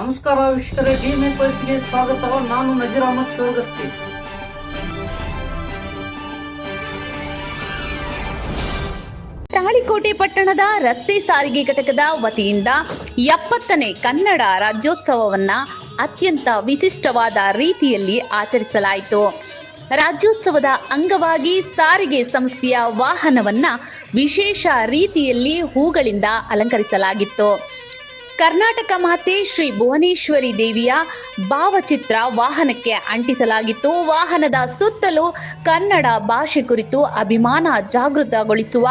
ನಮಸ್ಕಾರ ವೀಕ್ಷಕರೇ ಡಿಎಂಎಸ್ ವಯಸ್ಸಿಗೆ ಸ್ವಾಗತ ನಾನು ನಜೀರ್ ಅಹಮದ್ ತಾಳಿಕೋಟೆ ಪಟ್ಟಣದ ರಸ್ತೆ ಸಾರಿಗೆ ಘಟಕದ ವತಿಯಿಂದ ಎಪ್ಪತ್ತನೇ ಕನ್ನಡ ರಾಜ್ಯೋತ್ಸವವನ್ನ ಅತ್ಯಂತ ವಿಶಿಷ್ಟವಾದ ರೀತಿಯಲ್ಲಿ ಆಚರಿಸಲಾಯಿತು. ರಾಜ್ಯೋತ್ಸವದ ಅಂಗವಾಗಿ ಸಾರಿಗೆ ಸಂಸ್ಥೆಯ ವಾಹನವನ್ನ ವಿಶೇಷ ರೀತಿಯಲ್ಲಿ ಹೂಗಳಿಂದ ಅಲಂಕರಿಸಲಾಗಿತ್ತು. ಕರ್ನಾಟಕ ಮಾತೆ ಶ್ರೀ ಭುವನೇಶ್ವರಿ ದೇವಿಯ ಭಾವಚಿತ್ರ ವಾಹನಕ್ಕೆ ಅಂಟಿಸಲಾಗಿತ್ತು. ವಾಹನದ ಸುತ್ತಲೂ ಕನ್ನಡ ಭಾಷೆ ಕುರಿತು ಅಭಿಮಾನ ಜಾಗೃತಗೊಳಿಸುವ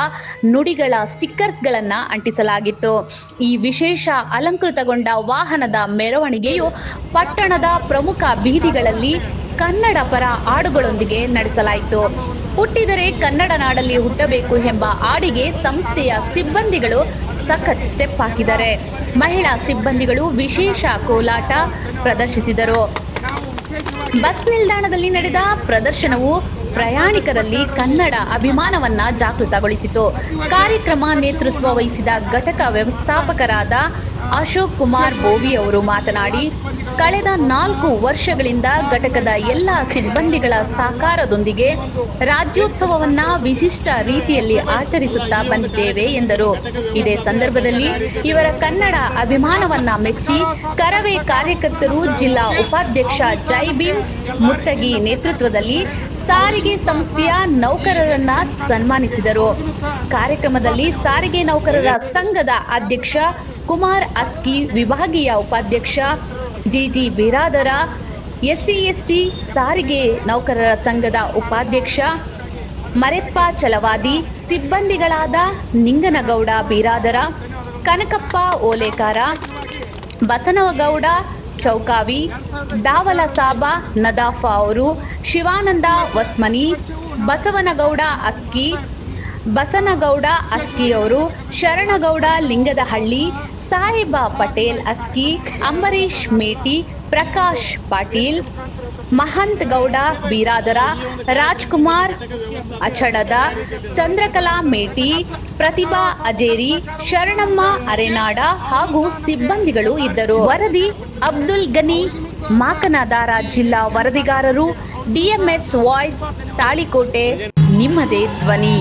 ನುಡಿಗಳ ಸ್ಟಿಕ್ಕರ್ಸ್ಗಳನ್ನು ಅಂಟಿಸಲಾಗಿತ್ತು. ಈ ವಿಶೇಷ ಅಲಂಕೃತಗೊಂಡ ವಾಹನದ ಮೆರವಣಿಗೆಯು ಪಟ್ಟಣದ ಪ್ರಮುಖ ಬೀದಿಗಳಲ್ಲಿ ಕನ್ನಡ ಪರ ಹಾಡುಗಳೊಂದಿಗೆ ನಡೆಸಲಾಯಿತು. ಹುಟ್ಟಿದರೆ ಕನ್ನಡ ನಾಡಲ್ಲಿ ಹುಟ್ಟಬೇಕು ಎಂಬ ಆಡಿಗೆ ಸಂಸ್ಥೆಯ ಸಿಬ್ಬಂದಿಗಳು ಸಖತ್ ಸ್ಟೆಪ್ ಹಾಕಿದ್ದಾರೆ. ಮಹಿಳಾ ಸಿಬ್ಬಂದಿಗಳು ವಿಶೇಷ ಕೋಲಾಟ ಪ್ರದರ್ಶಿಸಿದರು. ಬಸ್ ನಿಲ್ದಾಣದಲ್ಲಿ ನಡೆದ ಪ್ರದರ್ಶನವು ಪ್ರಯಾಣಿಕರಲ್ಲಿ ಕನ್ನಡ ಅಭಿಮಾನವನ್ನ ಜಾಗೃತಗೊಳಿಸಿತು. ಕಾರ್ಯಕ್ರಮ ನೇತೃತ್ವ ವಹಿಸಿದ ಘಟಕ ವ್ಯವಸ್ಥಾಪಕರಾದ ಅಶೋಕ್ ಕುಮಾರ್ ಬೋವಿ ಅವರು ಮಾತನಾಡಿ, ಕಳೆದ ನಾಲ್ಕು ವರ್ಷಗಳಿಂದ ಘಟಕದ ಎಲ್ಲ ಸಿಬ್ಬಂದಿಗಳ ಸಹಕಾರದೊಂದಿಗೆ ರಾಜ್ಯೋತ್ಸವವನ್ನ ವಿಶಿಷ್ಟ ರೀತಿಯಲ್ಲಿ ಆಚರಿಸುತ್ತಾ ಬಂದಿದ್ದೇವೆ ಎಂದರು. ಇದೇ ಸಂದರ್ಭದಲ್ಲಿ ಇವರ ಕನ್ನಡ ಅಭಿಮಾನವನ್ನ ಮೆಚ್ಚಿ, ಕರವೇ ಕಾರ್ಯಕರ್ತರು ಜಿಲ್ಲಾ ಉಪಾಧ್ಯಕ್ಷ ಜೈ ಭೀಮ್ ಮುತ್ತಗಿ ನೇತೃತ್ವದಲ್ಲಿ ಸಾರಿಗೆ ಸಂಸ್ಥೆಯ ನೌಕರರನ್ನ ಸನ್ಮಾನಿಸಿದರು. ಕಾರ್ಯಕ್ರಮದಲ್ಲಿ ಸಾರಿಗೆ ನೌಕರರ ಸಂಘದ ಅಧ್ಯಕ್ಷ ಕುಮಾರ್ ಅಸ್ಕಿ ವಿಭಾಗೀಯ ಉಪಾಧ್ಯಕ್ಷ ಜಿಜಿ ಬಿರಾದರ, ಎಸ್ಸಿ ಎಸ್ಟಿ ಸಾರಿಗೆ ನೌಕರರ ಸಂಘದ ಉಪಾಧ್ಯಕ್ಷ ಮರೆಪ್ಪ ಚಲವಾದಿ, ಸಿಬ್ಬಂದಿಗಳಾದ ನಿಂಗನಗೌಡ ಬಿರಾದರ, ಕನಕಪ್ಪ ಓಲೇಕಾರ ಬಸನಗೌಡ ಚೌಕಾವಿ, ದಾವಲ ಸಾಬ ನದಾಫ ಅವರು, ಶಿವಾನಂದ ವಸ್ಮನಿ, ಬಸವನಗೌಡ ಅಸ್ಕಿ ಬಸನಗೌಡ ಅಸ್ಕಿಯವರು ಶರಣಗೌಡ ಲಿಂಗದಹಳ್ಳಿ, ಸಾಯಿಬಾ ಪಟೇಲ್ ಅಸ್ಕಿ ಅಂಬರೀಶ್ ಮೇಟಿ, ಪ್ರಕಾಶ್ ಪಾಟೀಲ್, ಮಹಂತ್ ಗೌಡ, ಬೀರಾದರ, ರಾಜ್ಕುಮಾರ್ ಅಚಡದ, ಚಂದ್ರಕಲಾ ಮೇಟಿ, ಪ್ರತಿಭಾ ಅಜೇರಿ, ಶರಣಮ್ಮ ಅರೆನಾಡ ಹಾಗೂ ಸಿಬ್ಬಂದಿಗಳು ಇದ್ದರು. ವರದಿ ಅಬ್ದುಲ್ ಗನಿ, ಮಾಕನಾದಾರ ಜಿಲ್ಲಾ ವರದಿಗಾರರು, ಡಿಎಂಎಸ್ ವಾಯ್ಸ್ ತಾಳಿಕೋಟೆ, ನಿಮ್ಮದೇ ಧ್ವನಿ.